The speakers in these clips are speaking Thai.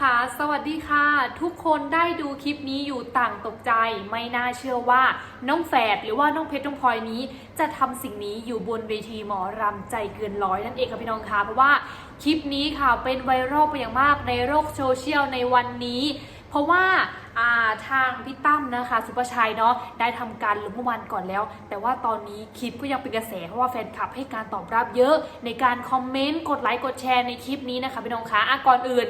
ค่ะ สวัสดีค่ะ ทุกคนได้ดูคลิปนี้อยู่ต่างตกใจ ไม่น่าเชื่อว่าน้องแฝดหรือว่าน้องเพชรน้องพลอยนี้ จะทำสิ่งนี้อยู่บนเวทีหมอรำใจเกินร้อยนั่นเองค่ะพี่น้องคะเพราะว่าคลิปนี้ค่ะเป็นไวรัลไปอย่างมากในโลกโซเชียลในวันนี้ เพราะว่าาทางพี่ตั้มนะคะสุภชัยเนาะได้ทำการลงเมื่อวันก่อนแล้ว แต่ว่าตอนนี้คลิปก็ยังเป็นกระแสเพราะว่าแฟนคลับให้การตอบรับเยอะในการคอมเมนต์กดไลค์กดแชร์ในคลิปนี้นะคะพี่น้องคะอะก่อนอื่น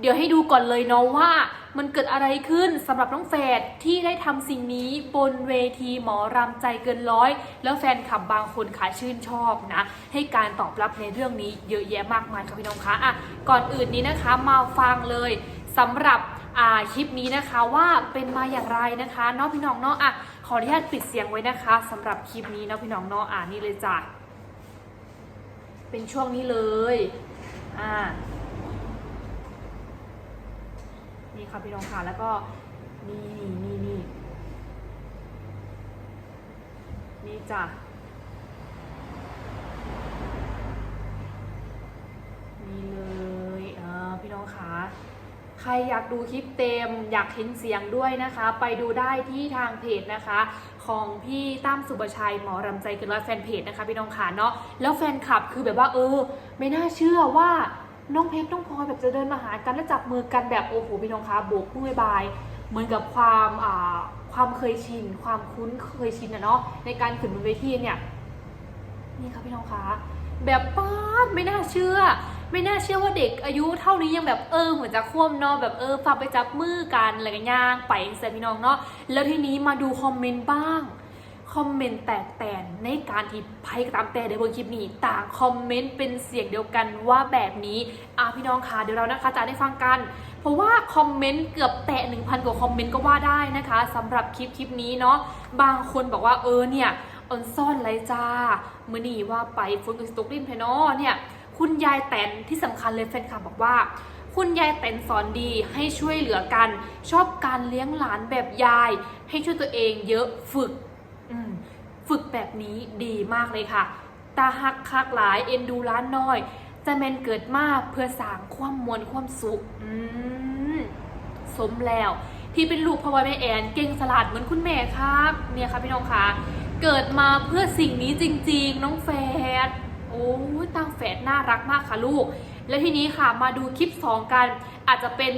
เดี๋ยวให้ดูก่อนเลยเนาะว่ามันเกิดอะไรขึ้นสำหรับน้องแฝดที่ได้ทำสิ่งนี้บนเวทีหมอรำใจเกินร้อย แล้วแฟนคลับบางคนขาชื่นชอบนะ ให้การตอบรับในเรื่องนี้เยอะแยะมากมายค่ะพี่น้องคะอะก่อนอื่นนี้นะคะมาฟังเลยสำหรับอ่าคลิปนี้นะคะว่าเป็นมาอย่างไรนะคะเนาะพี่น้องเนาะอะขออนุญาตปิดเสียงไว้นะคะสำหรับคลิปนี้เนาะพี่น้องเนาะอ่านี่เลยจ้ะเป็นช่วงนี้เลยอ่า นี่ค่ะพี่น้องค่ะแล้วก็นี่นี่นี่นี่นี่จ้ะนี่เลยเออพี่น้องค่ะใครอยากดูคลิปเต็มอยากเห็นเสียงด้วยนะคะ ไปดูได้ที่ทางเพจนะคะ ของพี่ตั้มสุบชัยหมอรำใจเกินร้อยแฟนเพจนะคะพี่น้องค่ะเนาะแล้วแฟนคลับคือแบบว่าเออ ไม่น่าเชื่อว่า น้องเพชรน้องพลอยแบบจะเดินมาหากันแล้วจับมือกันแบบโอ้โหพี่น้องคะโบกมือบาย เหมือนกับความความเคยชิน ความคุ้นเคยชินอะเนาะในการขึ้นบนเวทีเนี่ยนี่ค่ะพี่น้องคะแบบป้าไม่น่าเชื่อ ไม่น่าเชื่อว่าเด็กอายุเท่านี้ยังแบบเออเหมือนจะควมเนาะแบบเออฝากไปจับมือกันอะไรกันย่างไปเสร็จพี่น้องเนาะแล้วทีนี้มาดูคอมเมนต์บ้าง คอมเมนต์แตกแตนในการที่ไพ่ตามแต่ในบนคลิปนี้ ต่างคอมเมนต์เป็นเสียงเดียวกันว่าแบบนี้อะพี่น้องคะเดี๋ยวเรานะคะจะได้ฟังกัน เพราะว่าคอมเมนต์เกือบแตะ1,000 กว่าคอมเมนต์ก็ว่าได้นะคะสำหรับคลิปคลิปนี้เนาะบางคนบอกว่าเออเนี่ยออนซ่อนไรจ้ามือนี่ว่าไปฟุนกับสตุกลินเพนอเนี่ยคุณยายแตนที่สำคัญเลยแฟนคลับบอกว่าคุณยายแตนสอนดีให้ช่วยเหลือกัน ชอบการเลี้ยงหลานแบบยาย ให้ช่วยตัวเองเยอะฝึก ฝึกแบบนี้ดีมากเลยค่ะ ตาหักคักหลายเอ็นดูร้านน้อย จะแมนเกิดมากเพื่อสร้างความมวลความสุขอืมสมแล้ว ที่เป็นลูกพ่อวายแม่แอนเก่งสลัดเหมือนคุณแม่ครับ เนี่ยค่ะพี่น้องคะเกิดมาเพื่อสิ่งนี้จริง ๆ น้องแฟดโอ้ยตาแฝดน่ารักมากค่ะลูก แล้วทีนี้ค่ะมาดูคลิป 2 กัน อาจจะเป็น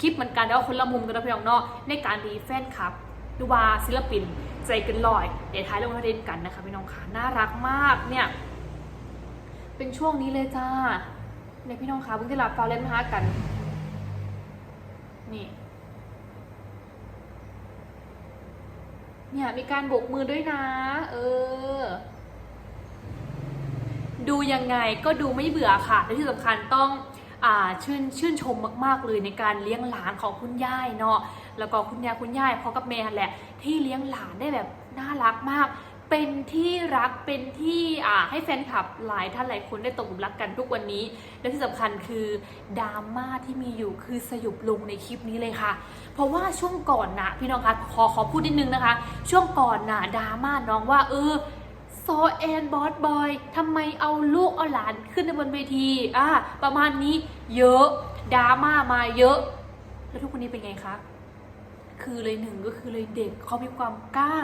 คลิปเหมือนกันแต่ว่าคนละมุมกันนะพี่น้องเนาะในการดีแฟนคลับ ดูว่าศิลปิน ใจเกันลอย เดี๋ยวท้ายลงประเด็นกันนะคะพี่น้องค่ะน่ารักมากเนี่ย เป็นช่วงนี้เลยจ้าเนี่ยพี่น้องคะเพิ่งจะหลับฟาเล่นมาหากัน นี่เนี่ยมีการโบกมือด้วยนะ เออ ดูยังไงก็ดูไม่เบื่อค่ะและที่สำคัญต้องอ่าชื่นชื่นชมมาก ๆ เลยในการเลี้ยงหลานของคุณย่ายเนาะ แล้วก็คุณยายคุณย่ายพ่อกับแม่แหละ ที่เลี้ยงหลานได้แบบน่ารักมาก เป็นที่รักเป็นที่อ่าให้แฟนคลับหลายท่านหลายคนได้ตกหลุมรักกันทุกวันนี้ และที่สำคัญคือดราม่าที่มีอยู่คือสยุบลงในคลิปนี้เลยค่ะ เพราะว่าช่วงก่อนนะพี่น้องคะขอขอพูดนิดนึงนะคะ ช่วงก่อนนะดราม่าน้องว่าเออโซแอนบอสบอยทำไมเอาลูกเอาหลานขึ้นในบนเวทีอ่าประมาณนี้เยอะดราม่ามาเยอะ แล้วทุกคนนี้เป็นไงคะ คือเลยหนึ่งก็คือเลยเด็กเขามีความกล้า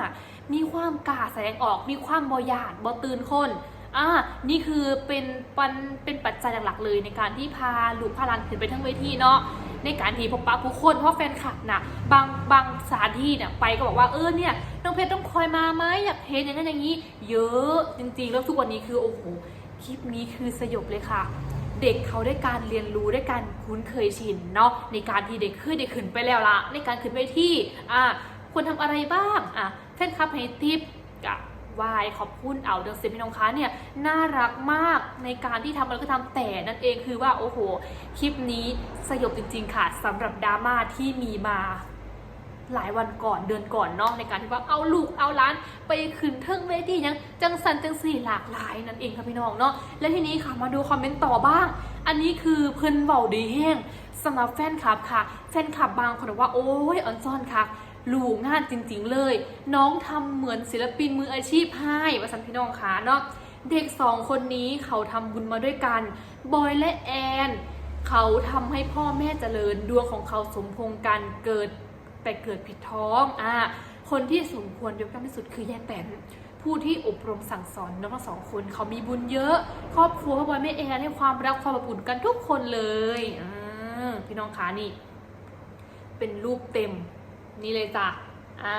มีความกล้าแสดงออก มีความบอยานบอตื่นคนอ่านี่คือเป็นปันเป็นปัจจัยหลักๆเลยในการที่พาลูกพาลานขึ้นไปทั้งเวทีเนาะในการที่พบปะผู้คนเพราะแฟนคลับนะบางบางสถานที่เนี่ยไปก็บอกว่าเออเนี่ยน้องเพชรต้องคอยมาไหมอยากเห็นอย่างนั้นอย่างนี้ เยอะจริงๆแล้วทุกวันนี้คือโอ้โหคลิปนี้คือสยบเลยค่ะ เด็กเขาได้การเรียนรู้ได้การคุ้นเคยชินเนาะในการที่เด็กขึ้นเด็กขึ้นไปแล้วละในการขึ้นไปที่อ่าควรทำอะไรบ้างอะแฟนคลับให้ทิปกับวายขอบคุณเอาเดอะเซมิน้องค้าเนี่ยน่ารักมากในการที่ทำอะไรก็ทำแต่นั่นเองคือว่าโอ้โห คลิปนี้สยบจริง ๆ ค่ะสำหรับดราม่าที่มีมา หลายวันก่อนเดือนก่อนเนาะในการที่ว่าเอาลูกเอาล้าน ไปขึ้นเทิงเวทียังจังสันจังสี่หลากหลายนั่นเองค่ะพี่น้องเนาะและทีนี้ค่ะมาดูคอมเมนต์ต่อบ้าง อันนี้คือเพิ่นเบาดีแห้งสำหรับแฟนคลับค่ะ แฟนคลับบางคนบอกว่าโอ้ยออนซ่อนค่ะลูกงานจริง ๆ เลย น้องทำเหมือนศิลปินมืออาชีพให้ว่าสันพี่น้องค่ะเนาะเด็กสองคนนี้เขาทำบุญมาด้วยกันบอยและแอนเขาทำให้พ่อแม่เจริญดวงของเขาสมพงกันเกิด แต่เกิดผิดท้องอ่าคนที่สมควรยกย่องที่สุดคือแยายแตนผู้ที่อบรมสั่งสอนน้องทั้งสองคนเขามีบุญเยอะ ครอบครัวพ่อบอยแม่แอนให้ความรักความอบอุ่นกันทุกคนเลยอพี่น้องคะนี่ เป็นรูปเต็มนี่เลยจ้ะอ่า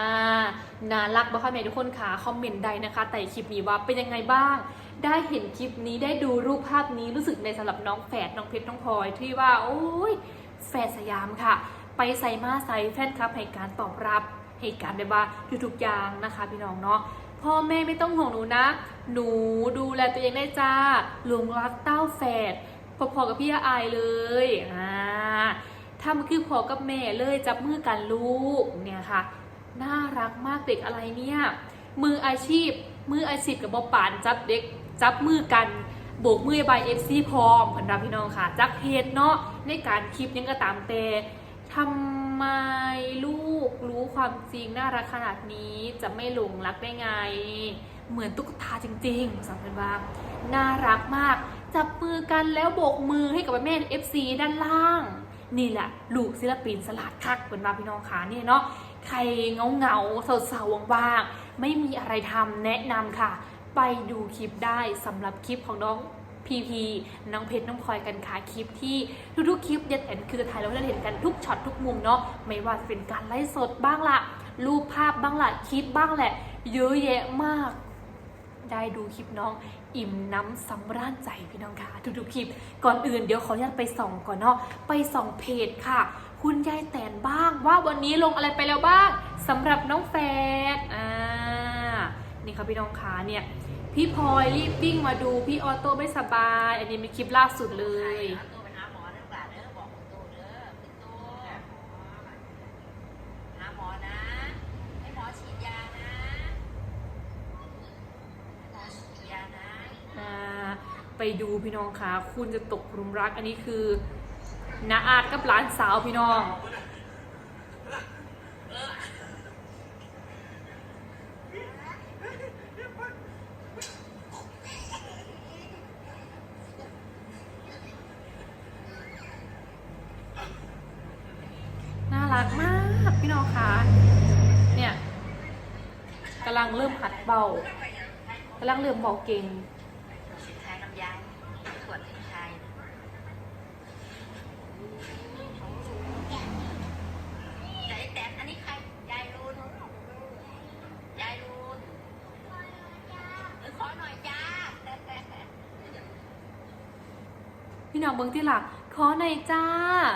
น่ารักบ้ค่ะแม่ทุกคนค่ะคอมเมนต์ใดนะคะ แต่คลิปนี้ว่าเป็นยังไงบ้าง ได้เห็นคลิปนี้ได้ดูรูปภาพนี้รู้สึกในสำหรับน้องแฝดน้องเพชรน้องพลอยที่ว่า โอ้ยแฝดสยามค่ะ ไปใส่มาใส่แฟนคลับให้การตอบรับให้การแบบว่าทุกๆอย่างนะคะ พี่น้องเนาะพ่อแม่ไม่ต้องห่วงหนูนะ หนูดูแลตัวเองได้จ้าหลงรักเต้าแฝดพอๆกับพี่อาอายเลยอ่าทำคือพอกับแม่เลยจับมือกันลูกเนี่ยค่ะ น่ารักมากเด็กอะไรเนี่ยมืออาชีพมืออาชีพกับบอปานจับเด็กจับมือกันโบกมือบายเอฟซีพร้อมผนรับพี่น้องค่ะ จักเพจเนาะในการคลิปยังก็ตามแต่ ทำไมลูกรู้ความจริงน่ารักขนาดนี้จะไม่หลงรักได้ไง เหมือนตุ๊กตาจริงๆสังเกตว่าน่ารักมาก จับมือกันแล้วโบกมือให้กับแม่เอฟซีด้านล่าง นี่แหละ ลูกศิลปินสลัดคักเป็นว่าพี่น้องขาเนี่ยเนาะใครเงาเงาๆเศร้าๆว่างๆไม่มีอะไรทำแนะนำค่ะ ไปดูคลิปได้สำหรับคลิปของน้อง พีพีน้องเพชรน้องพลอยกันค่ะคลิปที่ทุกๆคลิปยัดแอนคือถ่ายแล้วเราเห็นกันทุกช็อตทุกมุมเนาะไม่ว่าเป็นการไลฟ์สดบ้างละรูปภาพบ้างละคลิปบ้างแหละ เยอะแยะมาก ได้ดูคลิปน้องอิ่มน้ำสำราญใจพี่น้องค่ะทุกๆคลิป ก่อนอื่นเดี๋ยวขออนุญาตไปส่องก่อนเนาะไปส่องเพจค่ะ คุณยายแตนบ้างว่าวันนี้ลงอะไรไปแล้วบ้างสำหรับน้องแฟดอ่า นี่ค่ะพี่น้องขาเนี่ยพี่พลอยรีบวิ่งมาดูพี่ออโต้ไม่สบาย อันนี้เป็นคลิปล่าสุดเลย ไปหาหมอให้หมอฉีดยานะไปดูพี่น้องคะคุณจะตกหลุมรักอันนี้คือนาอาดกับหลานสาวพี่น้อง น่ารักมากพี่น้องคะเนี่ยกำลังเริ่มหัดเบากำลังเริ่มเบาเก่ง สินชายลำไยตรวจสินชายยายแตนอันนี้ใคร ยายรุนยายรุนเออขอหน่อยจ้า พี่น้องเบิ้งที่หลักขอหน่อยจ้า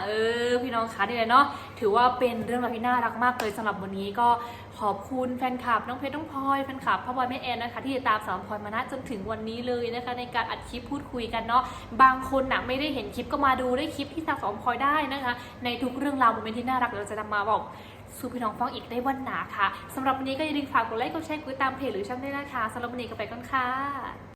เออ พี่น้องคะนี่เลยเนาะ ถือว่าเป็นเรื่องราวที่น่ารักมากเลยสำหรับวันนี้ก็ขอบคุณแฟนคลับน้องเพชรน้องพลอยแฟนคลับพ่อบอยแม่แอนนะคะ ที่ติดตามสาวพลอยมานะจนถึงวันนี้เลยนะคะ ในการอัดคลิปพูดคุยกันเนาะ บางคนนะไม่ได้เห็นคลิปก็มาดูได้คลิปที่สาวพลอยได้นะคะ ในทุกเรื่องราวโมเมนต์ที่น่ารักเราจะนำมาบอกสู่พี่น้องฟังอีกได้วันหนาค่ะสำหรับวันนี้ก็อย่าลืมฝากกดไลค์กดแชร์กดติดตามเพจหรือช่องด้วยนะคะสำหรับวันนี้ก็ไปก่อนค่ะ